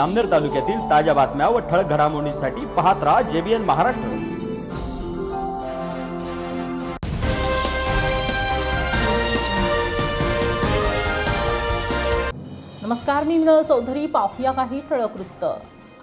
अमनेर तालुक्यातील ताज्या बातम्या व ठळक घडामोडींसाठी पाहत राहा जेबीएन महाराष्ट्र. नमस्कार मी मिनल चौधरी. पाहूया काही ठळक वृत्त.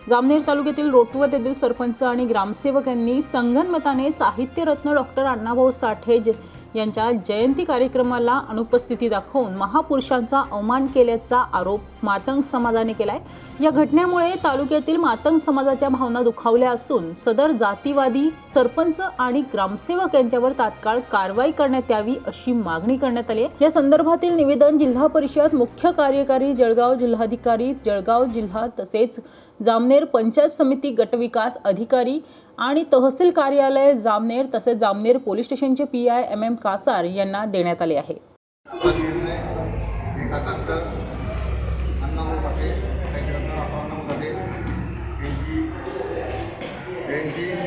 जामनेर तालुक्यातील रोटवत येथील सरपंच आणि ग्रामसेवक यांनी संगनमताने साहित्यरत्न डॉक्टर अण्णाभाऊ साठे जे यांच्या जयंती कार्यक्रमाला अनुपस्थिती दाखवून महापुरुषांचा अवमान केल्याचा आरोप मातंग समाजाने केलाय. या घटनेमुळे तालुक्यातील मातंग समाजाच्या भावना दुखावल्या असून सदर जातीवादी सरपंच आणि ग्रामसेवक यांच्यावर तात्काळ कारवाई करण्यात यावी अशी मागणी करण्यात आली आहे. या संदर्भातील निवेदन जिल्हा परिषद मुख्य कार्यकारी जळगाव जिल्हाधिकारी जळगाव जिल्हा तसेच जामनेर पंचायत समिती गटविकास अधिकारी आणि तहसील कार्यालय जामनेर तसेच जामनेर पोलीस स्टेशनचे P I M M Kasar यांना देण्यात आले आहे.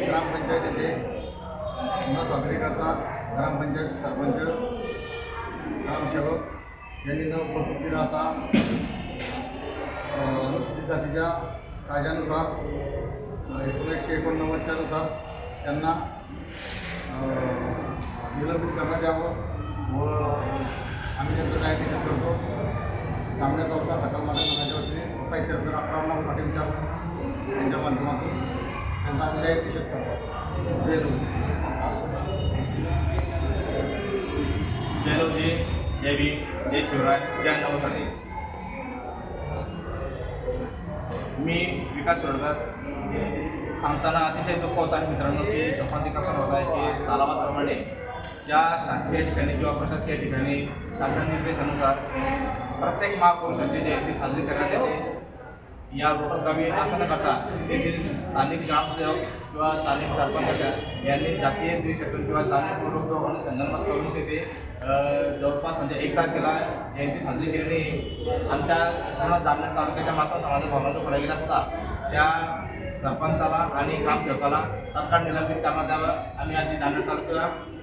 ग्रामपंचायत साजरी करता ग्रामपंचायत सरपंच ग्रामसेवक यांनी न उपस्थिती राहता अनुसूचित जातीच्या कायद्यानुसार एकोणीसशे एकोणनव्वदच्या नुसार त्यांना निलंबित करण्यात यावं व आम्ही त्यांचं काय निषेध करतो. जामनेर तालुका सकाळ माझ्या मनाच्या वतीने साहित्य रत्न अकरा साठी विचार त्यांच्या माध्यमातून त्यांचा आम्ही जाहीर निषेध करतो. जय हिंद. जय लवजी जय भीम जय शिवराय जय नवसाने मी विकास सोडकर सांगताना अतिशय दुःख होत आहे मित्रांनो की शोकांतिका पण होत आहे की सालाबादप्रमाणे ज्या शासकीय ठिकाणी किंवा प्रशासकीय ठिकाणी शासन निर्देशानुसार प्रत्येक महापुरुषांची जयंती साजरी करण्यात येते. या गावी असं न करता येथील स्थानिक ग्रामसेवक किंवा स्थानिक सरपंच यांनी जातीय द्विशतून किंवा जाणीवपूर्वक आणि संगणमत करून तिथे जवळपास म्हणजे एक तारखेला जयंती साजरी केली आमच्या पूर्ण जामनेर तालुक्याच्या माता समाजात भवनाचा फरक गेला असता त्या सरपंचाला आणि ग्रामसेवकाला तत्काळ निलंबित करण्यात यावं. आम्ही अशी जामनेर तालुका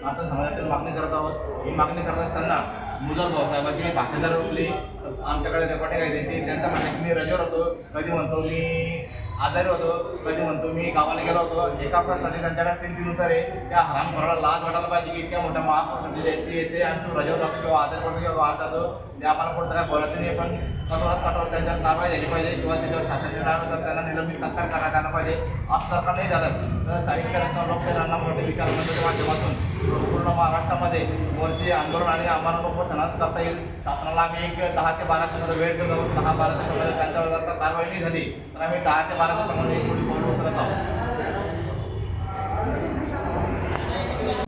आता समाजातील मागणी करत आहोत. ही मागणी करत असताना मुजर भाऊसाहेबाची भाषा जर उठली आमच्याकडे रेकॉर्डिंग आहे त्यांची त्यांचं म्हणणं की मी रजेवर होतो. कधी म्हणतो मी आजारी होतो. कधी म्हणतो मी गावाला गेलो होतो. एका प्रश्नाने त्यांच्याकडे तीन दिनुसार आहे. त्या हराम घराला लाज वाटायला पाहिजे की इतक्या मोठ्या महापुरुषाची जयंती येते आणि तू रजेवर जातो किंवा आजारी पडतो किंवा वाद जातो ते आम्हाला कोणतं काय बोलायचं नाही पण कठोरात कठोर त्यांच्यावर कारवाई झाली पाहिजे किंवा त्याच्यावर शासन निर्णयानुसार त्यांना निलंबित तात्काळ करण्यात आलं पाहिजे. असं सरकार नाही झालं. तर साहित्य रत्न मोठे विचार मंडळाच्या माध्यमातून पूर्ण महाराष्ट्रामध्ये मोर्चे आंदोलन आणि आम्हाला उपोषणात करता येईल. शासनाला आम्ही एक दहा ते बारा दिवसाचा वेळ देत आहोत दहा बारा दिवसामध्ये त्यांच्यावर जर का कारवाई नाही झाली तर आम्ही दहा ते बारा दिवसामध्ये पुढील पाऊल आहोत.